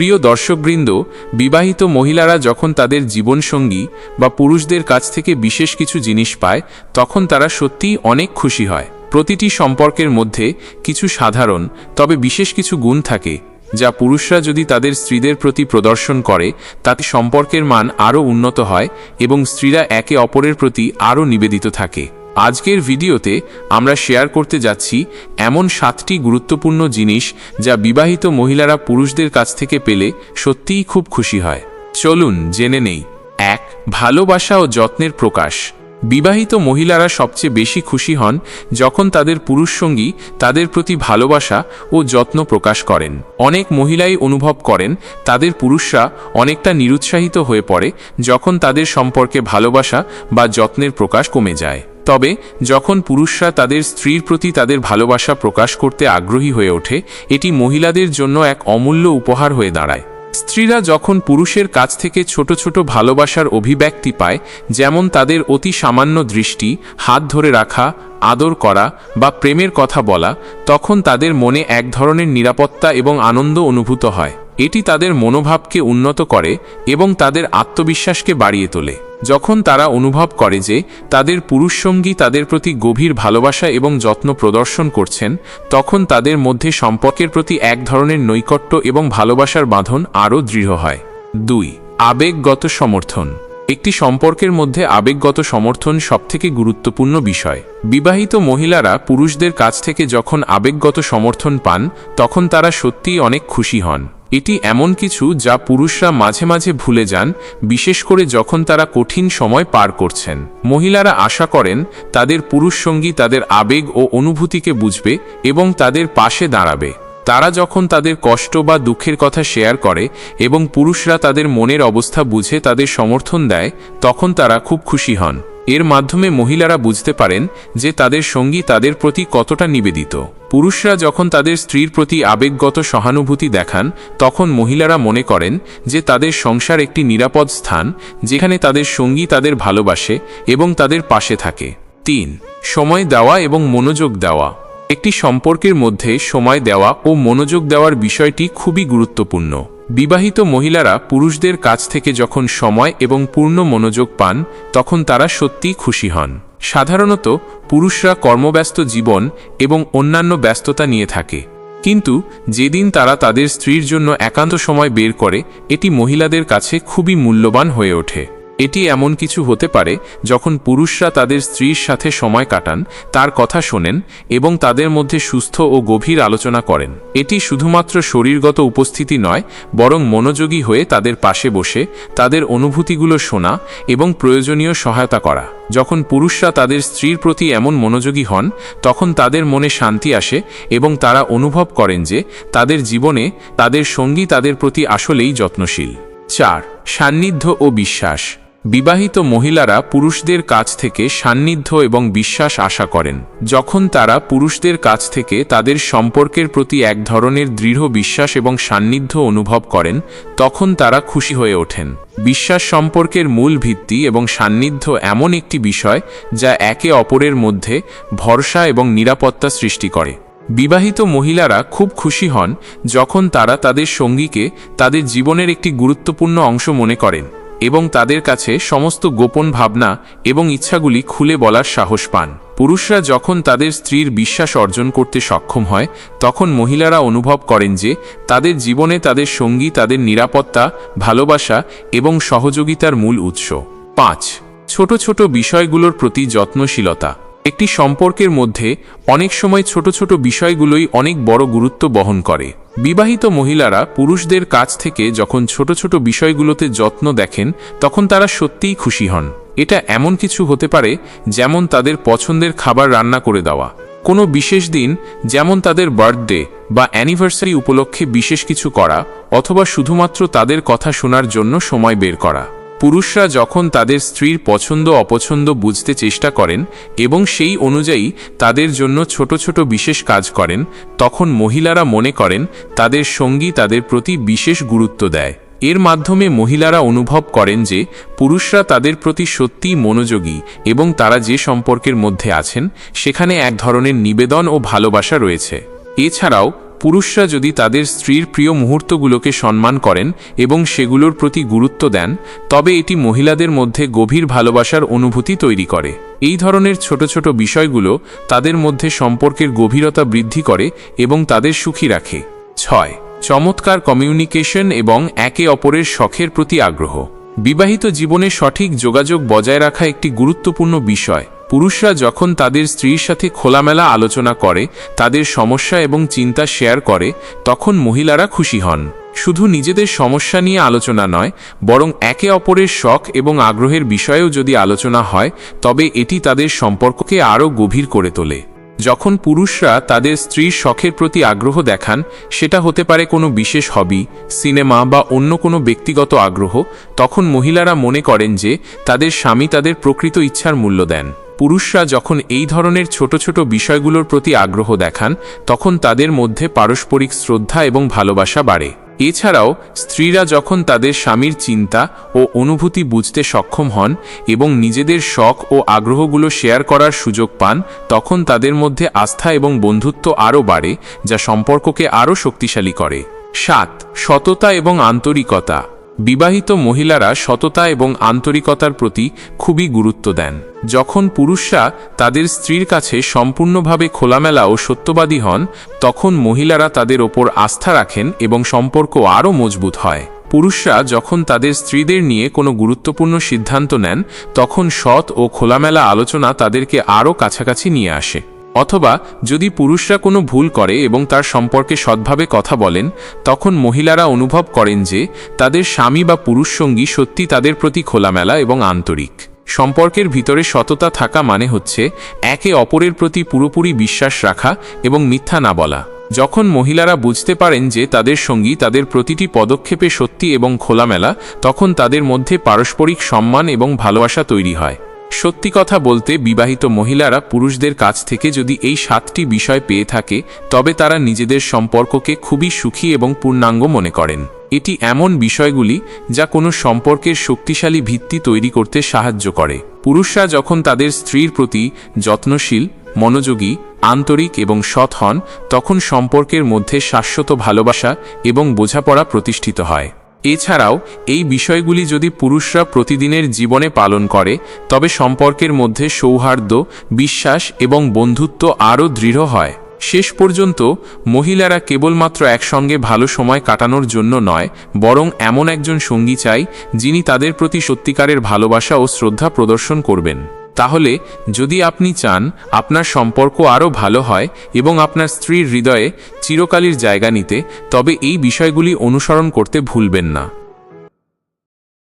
প্রিয় দর্শকবৃন্দ, বিবাহিত মহিলারা যখন তাদের জীবনসঙ্গী বা পুরুষদের কাছ থেকে বিশেষ কিছু জিনিস পায়, তখন তারা সত্যিই অনেক খুশি হয়। প্রতিটি সম্পর্কের মধ্যে কিছু সাধারণ, তবে বিশেষ কিছু গুণ থাকে, যা পুরুষরা যদি তাদের স্ত্রীদের প্রতি প্রদর্শন করে, তাতে সম্পর্কের মান আরও উন্নত হয় এবং স্ত্রীরা একে অপরের প্রতি আরও নিবেদিত থাকে। আজকের ভিডিওতে আমরা শেয়ার করতে যাচ্ছি এমন সাতটি গুরুত্বপূর্ণ জিনিস যা বিবাহিত মহিলারা পুরুষদের কাছ থেকে পেলে সত্যিই খুব খুশি হয়। চলুন জেনে নেই। এক, ভালোবাসা ও যত্নের প্রকাশ। বিবাহিত মহিলারা সবচেয়ে বেশি খুশি হন যখন তাদের পুরুষ সঙ্গী তাদের প্রতি ভালোবাসা ও যত্ন প্রকাশ করেন। অনেক মহিলাই অনুভব করেন তাদের পুরুষরা অনেকটা নিরুৎসাহিত হয়ে পড়ে যখন তাদের সম্পর্কে ভালোবাসা বা যত্নের প্রকাশ কমে যায়। তবে যখন পুরুষরা তাদের স্ত্রীর প্রতি তাদের ভালোবাসা প্রকাশ করতে আগ্রহী হয়ে ওঠে, এটি মহিলাদের জন্য এক অমূল্য উপহার হয়ে দাঁড়ায়। স্ত্রীরা যখন পুরুষের কাছ থেকে ছোট ছোট ভালোবাসার অভিব্যক্তি পায়, যেমন তাদের অতি সামান্য দৃষ্টি, হাত ধরে রাখা, আদর করা বা প্রেমের কথা বলা, তখন তাদের মনে এক ধরনের নিরাপত্তা এবং আনন্দ অনুভূত হয়। এটি তাদের মনোভাবকে উন্নত করে এবং তাদের আত্মবিশ্বাসকে বাড়িয়ে তোলে। যখন তারা অনুভব করে যে তাদের পুরুষসঙ্গী তাদের প্রতি গভীর ভালোবাসা এবং যত্ন প্রদর্শন করছেন, তখন তাদের মধ্যে সম্পর্কের প্রতি এক ধরনের নৈকট্য এবং ভালোবাসার বাঁধন আরও দৃঢ় হয়। দুই, আবেগগত সমর্থন। একটি সম্পর্কের মধ্যে আবেগগত সমর্থন সবথেকে গুরুত্বপূর্ণ বিষয়। বিবাহিত মহিলারা পুরুষদের কাছ থেকে যখন আবেগগত সমর্থন পান, তখন তারা সত্যিই অনেক খুশি হন। এটি এমন কিছু যা পুরুষরা মাঝে মাঝে ভুলে যান, বিশেষ করে যখন তারা কঠিন সময় পার করছেন। মহিলারা আশা করেন, তাদের পুরুষ সঙ্গী তাদের আবেগ ও অনুভূতিকে বুঝবে এবং তাদের পাশে দাঁড়াবে। তারা যখন তাদের কষ্ট বা দুঃখের কথা শেয়ার করে এবং পুরুষরা তাদের মনের অবস্থা বুঝে তাদের সমর্থন দেয়, তখন তারা খুব খুশি হন। এর মাধ্যমে মহিলারা বুঝতে পারেন যে তাদের সঙ্গী তাদের প্রতি কতটা নিবেদিত। পুরুষরা যখন তাদের স্ত্রীর প্রতি আবেগগত সহানুভূতি দেখান, তখন মহিলারা মনে করেন যে তাদের সংসার একটি নিরাপদ স্থান, যেখানে তাদের সঙ্গী তাদের ভালোবাসে এবং তাদের পাশে থাকে। তিন, সময় দেওয়া এবং মনোযোগ দেওয়া। একটি সম্পর্কের মধ্যে সময় দেওয়া ও মনোযোগ দেওয়ার বিষয়টি খুবই গুরুত্বপূর্ণ। বিবাহিত মহিলারা পুরুষদের কাছ থেকে যখন সময় এবং পূর্ণ মনোযোগ পান, তখন তারা সত্যিই খুশি হন। সাধারণত, পুরুষরা কর্মব্যস্ত জীবন এবং অন্যান্য ব্যস্ততা নিয়ে থাকে। কিন্তু, যেদিন তারা তাদের স্ত্রীর জন্য একান্ত সময় বের করে, এটি মহিলাদের কাছে খুবই মূল্যবান হয়ে ওঠে। এটি এমন কিছু হতে পারে, যখন পুরুষরা তাদের স্ত্রীর সাথে সময় কাটান, তার কথা শোনেন, এবং তাদের মধ্যে সুস্থ ও গভীর আলোচনা করেন। এটি শুধুমাত্র শরীরগত উপস্থিতি নয়, বরং মনোযোগী হয়ে তাদের পাশে বসে, তাদের অনুভূতিগুলো শোনা, এবং প্রয়োজনীয় সহায়তা করা। যখন পুরুষরা তাদের স্ত্রীর প্রতি এমন মনোযোগী হন, তখন তাদের মনে শান্তি আসে, এবং তারা অনুভব করেন যে, তাদের জীবনে, তাদের সঙ্গী তাদের প্রতি আসলেই যত্নশীল। চার, সান্নিধ্য ও বিশ্বাস। বিবাহিত মহিলারা পুরুষদের কাছ থেকে সান্নিধ্য এবং বিশ্বাস আশা করেন। যখন তারা পুরুষদের কাছ থেকে তাদের সম্পর্কের প্রতি এক ধরনের দৃঢ় বিশ্বাস এবং সান্নিধ্য অনুভব করেন, তখন তারা খুশি হয়ে ওঠেন। বিশ্বাস সম্পর্কের মূল ভিত্তি এবং সান্নিধ্য এমন একটি বিষয় যা একে অপরের মধ্যে ভরসা এবং নিরাপত্তা সৃষ্টি করে। বিবাহিত মহিলারা খুব খুশি হন যখন তারা তাদের সঙ্গীকে তাদের জীবনের একটি গুরুত্বপূর্ণ অংশ মনে করেন। এবং তাদের কাছে সমস্ত গোপন ভাবনা এবং ইচ্ছাগুলি খুলে বলার সাহস পান। পুরুষরা যখন তাদের স্ত্রীর বিশ্বাস অর্জন করতে সক্ষম হয়, তখন মহিলারা অনুভব করেন যে তাদের জীবনে তাদের সঙ্গী, তাদের নিরাপত্তা, ভালোবাসা এবং সহযোগিতার মূল উৎস। পাঁচ, ছোট ছোট বিষয়গুলোর প্রতি যত্নশীলতা। একটি সম্পর্কের মধ্যে অনেক সময় ছোট ছোট বিষয়গুলোই অনেক বড় গুরুত্ব বহন করে। বিবাহিত মহিলারা পুরুষদের কাছ থেকে যখন ছোট ছোট বিষয়গুলোতে যত্ন দেখেন, তখন তারা সত্যিই খুশি হন। এটা এমন কিছু হতে পারে যেমন তাদের পছন্দের খাবার রান্না করে দেওয়া। কোনো বিশেষ দিন, যেমন তাদের বার্থডে বা অ্যানিভার্সারি উপলক্ষে বিশেষ কিছু করা, অথবা শুধুমাত্র তাদের কথা শোনার জন্য সময় বের করা। পুরুষরা যখন তাদের স্ত্রীর পছন্দ অপছন্দ বুঝতে চেষ্টা করেন এবং সেই অনুযায়ী তাদের জন্য ছোট ছোট বিশেষ কাজ করেন, তখন মহিলারা মনে করেন তাদের সঙ্গী তাদের প্রতি বিশেষ গুরুত্ব দেয়। এর মাধ্যমে মহিলারা অনুভব করেন যে পুরুষরা তাদের প্রতি সত্যিই মনোযোগী এবং তারা যে সম্পর্কের মধ্যে আছেন, সেখানে এক ধরনের নিবেদন ও ভালোবাসা রয়েছে। এছাড়াও পুরুষরা যদি তাদের স্ত্রীর প্রিয় মুহূর্তগুলোকে সম্মান করেন এবং সেগুলোর প্রতি গুরুত্ব দেন, তবে এটি মহিলাদের মধ্যে গভীর ভালোবাসার অনুভূতি তৈরি করে। এই ধরনের ছোট ছোট বিষয়গুলো তাদের মধ্যে সম্পর্কের গভীরতা বৃদ্ধি করে এবং তাদের সুখী রাখে। ছয়, চমৎকার কমিউনিকেশন এবং একে অপরের শখের প্রতি আগ্রহ। বিবাহিত জীবনে সঠিক যোগাযোগ বজায় রাখা একটি গুরুত্বপূর্ণ বিষয়। পুরুষরা যখন তাদের স্ত্রীর সাথে খোলামেলা আলোচনা করে, তাদের সমস্যা এবং চিন্তা শেয়ার করে, তখন মহিলারা খুশি হন। শুধু নিজেদের সমস্যা নিয়ে আলোচনা নয়, বরং একে অপরের শখ এবং আগ্রহের বিষয়েও যদি আলোচনা হয়, তবে এটি তাদের সম্পর্ককে আরও গভীর করে তোলে। যখন পুরুষরা তাদের স্ত্রীর শখের প্রতি আগ্রহ দেখান, সেটা হতে পারে কোনো বিশেষ হবি, সিনেমা বা অন্য কোনো ব্যক্তিগত আগ্রহ, তখন মহিলারা মনে করেন যে তাদের স্বামী তাদের প্রকৃত ইচ্ছার মূল্য দেন। পুরুষরা যখন এই ধরনের ছোট ছোট বিষয়গুলোর প্রতি আগ্রহ দেখান, তখন তাদের মধ্যে পারস্পরিক শ্রদ্ধা এবং ভালোবাসা বাড়ে। এছাড়াও, স্ত্রীরা যখন তাদের স্বামীর চিন্তা ও অনুভূতি বুঝতে সক্ষম হন এবং নিজেদের শখ ও আগ্রহগুলো শেয়ার করার সুযোগ পান, তখন তাদের মধ্যে আস্থা এবং বন্ধুত্ব আরও বাড়ে, যা সম্পর্ককে আরও শক্তিশালী করে। সাত, সততা এবং আন্তরিকতা। বিবাহিত মহিলারা সততা এবং আন্তরিকতার প্রতি খুবই গুরুত্ব দেন। যখন পুরুষরা তাদের স্ত্রীর কাছে সম্পূর্ণভাবে খোলামেলা ও সত্যবাদী হন, তখন মহিলারা তাদের ওপর আস্থা রাখেন এবং সম্পর্ক আরও মজবুত হয়। পুরুষরা যখন তাদের স্ত্রীদের নিয়ে কোনো গুরুত্বপূর্ণ সিদ্ধান্ত নেন, তখন সৎ ও খোলামেলা আলোচনা তাদেরকে আরও কাছাকাছি নিয়ে আসে। অথবা যদি পুরুষরা কোনো ভুল করে এবং তার সম্পর্কে সৎভাবে কথা বলেন, তখন মহিলারা অনুভব করেন যে তাদের স্বামী বা পুরুষ সঙ্গী সত্যি তাদের প্রতি খোলামেলা এবং আন্তরিক। সম্পর্কের ভিতরে সততা থাকা মানে হচ্ছে একে অপরের প্রতি পুরোপুরি বিশ্বাস রাখা এবং মিথ্যা না বলা। যখন মহিলারা বুঝতে পারেন যে তাদের সঙ্গী তাদের প্রতিটি পদক্ষেপে সত্যি এবং খোলামেলা, তখন তাদের মধ্যে পারস্পরিক সম্মান এবং ভালোবাসা তৈরি হয়। সত্যি কথা বলতে বিবাহিত মহিলারা পুরুষদের কাছ থেকে যদি এই সাতটি বিষয় পেয়ে থাকে, তবে তারা নিজেদের সম্পর্ককে খুবই সুখী এবং পূর্ণাঙ্গ মনে করেন। এটি এমন বিষয়গুলি যা কোনো সম্পর্কের শক্তিশালী ভিত্তি তৈরি করতে সাহায্য করে। পুরুষরা যখন তাদের স্ত্রীর প্রতি যত্নশীল, মনোযোগী, আন্তরিক এবং সৎ হন, তখন সম্পর্কের মধ্যে শাশ্বত ভালোবাসা এবং বোঝাপড়া প্রতিষ্ঠিত হয়। এছাড়াও, এই বিষয়গুলি যদি পুরুষরা প্রতিদিনের জীবনে পালন করে, তবে সম্পর্কের মধ্যে সৌহার্দ্য, বিশ্বাস এবং বন্ধুত্ব আরও দৃঢ় হয়। শেষ পর্যন্ত, মহিলারা কেবলমাত্র একসঙ্গে ভালো সময় কাটানোর জন্য নয়, বরং এমন একজন সঙ্গী চাই যিনি তাদের প্রতি সত্যিকারের ভালোবাসা ও শ্রদ্ধা প্রদর্শন করবেন। তাহলে, যদি আপনি চান, আপনার সম্পর্ক আরও ভালো হয় এবং আপনার স্ত্রীর হৃদয়ে চিরকালীর জায়গা নিতে, তবে এই বিষয়গুলি অনুসরণ করতে ভুলবেন না।